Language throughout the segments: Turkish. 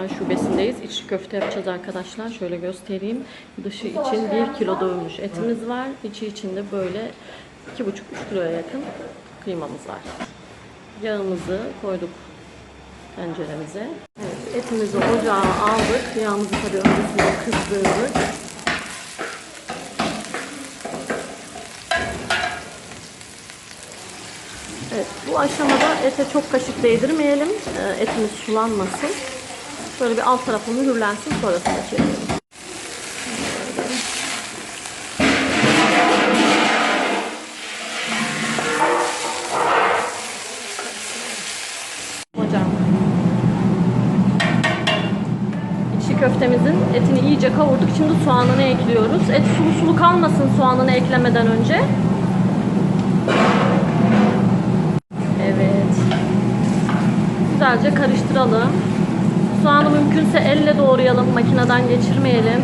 Kızılay Şubesindeyiz. İç köfte yapacağız arkadaşlar. Şöyle göstereyim. Dışı için 1 kilo dövülmüş etimiz var. İçi içinde böyle 2,5-3 kiloya yakın kıymamız var. Yağımızı koyduk tenceremize. Evet, etimizi ocağa aldık. Yağımızı tabii öncesinde kızdırdık. Evet, bu aşamada ete çok kaşık değdirmeyelim. Ee, Etimiz sulanmasın. Şöyle bir alt tarafı mühürlensin sonrasında. Hocam. İçli köftemizin etini iyice kavurduk. Şimdi soğanını ekliyoruz. Et sulu sulu kalmasın soğanını eklemeden önce. Evet. Güzelce karıştıralım. Soğanı mümkünse elle doğrayalım. Makineden geçirmeyelim.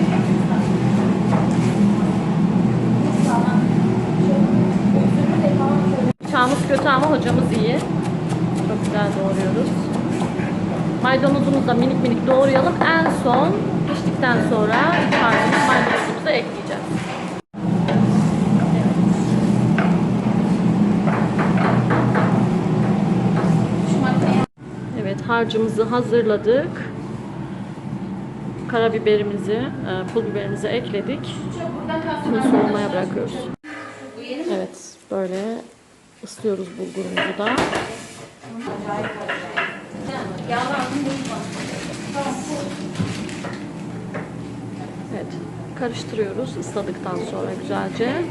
Bıçağımız kötü ama hocamız iyi. Çok güzel doğruyoruz. Maydanozumuzu da minik minik doğrayalım. En son piştikten sonra çıkardığımız maydanozumuzu ekleyeceğiz. Harcımızı hazırladık. Karabiberimizi, e, pul biberimizi ekledik. Şimdi soğumaya bırakıyoruz. Evet böyle ıslıyoruz bulgurumuzu da. Evet karıştırıyoruz ısladıktan sonra güzelce.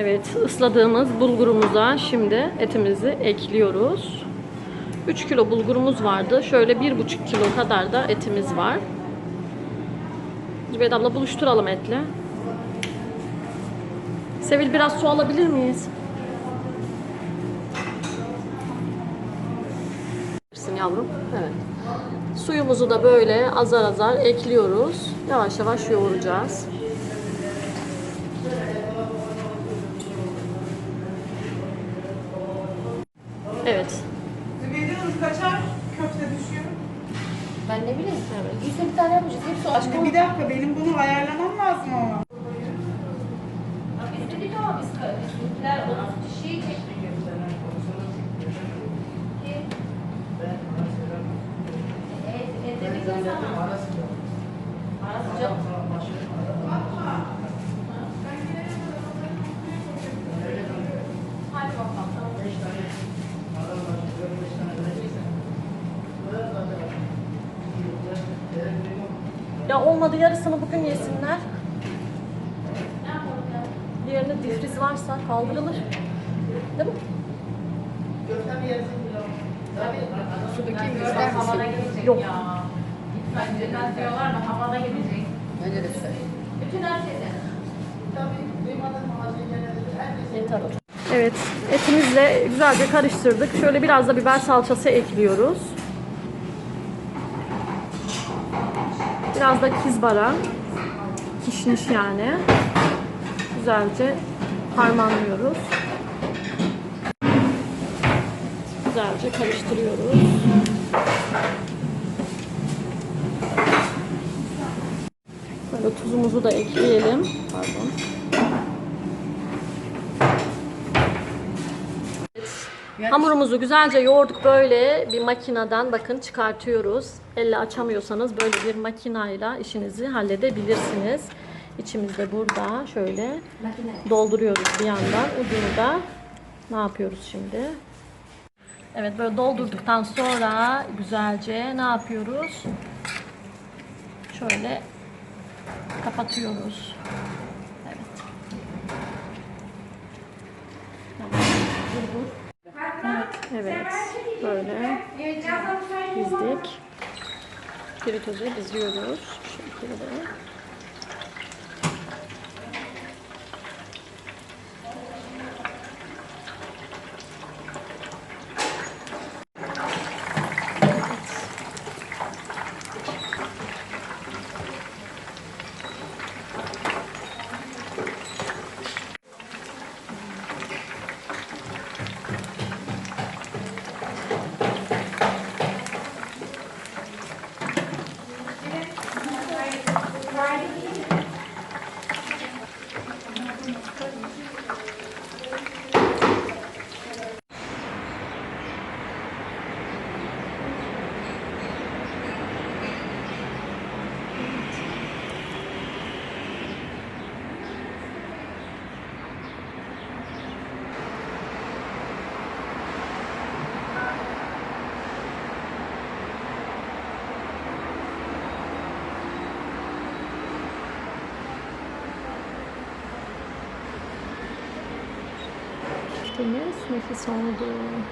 Evet, ısladığımız bulgurumuza şimdi etimizi ekliyoruz. 3 kilo bulgurumuz vardı. Şöyle 1,5 kilo kadar da etimiz var. Zübeyde abla buluşturalım etle. Sevil biraz su alabilir miyiz? Yavrum. Evet. Suyumuzu da böyle azar azar ekliyoruz. Yavaş yavaş yoğuracağız. Evet. Zübeyde Hanım kaçar köfte düşüyor? Ben ne bileyim. Evet. Yüzde bir tane yapacağız. Hepsi aşk Aşkım bir dakika benim bunu ayarlamam lazım ama. Biz dedik ama biz bizimkiler onun şeyi çekmiyor. Ki et, et dedik ya Ya olmadı yarısını bugün yesinler. Ne? Diğerine difriz varsa kaldırılır. Değil mi? Dökeyim mi? havada gidecek Yok. ya. Önceden diyorlar da havada gidecek. De güzel. Bütün. Yeter hocam. Evet, etimizle güzelce karıştırdık. Şöyle biraz da biber salçası ekliyoruz. Biraz da kizbara, kişniş yani. Güzelce harmanlıyoruz. Güzelce karıştırıyoruz. Böyle tuzumuzu da ekleyelim. Pardon. Hamurumuzu güzelce yoğurduk böyle bir makineden bakın çıkartıyoruz. Elle açamıyorsanız böyle bir makinayla işinizi halledebilirsiniz. İçimizde burada şöyle dolduruyoruz bir yandan. Ucunu da ne yapıyoruz şimdi? Evet böyle doldurduktan sonra güzelce ne yapıyoruz? Şöyle kapatıyoruz. Evet. Evet, böyle dizdik. Fritozu diziyoruz şu şekilde. primeiros, né, que são do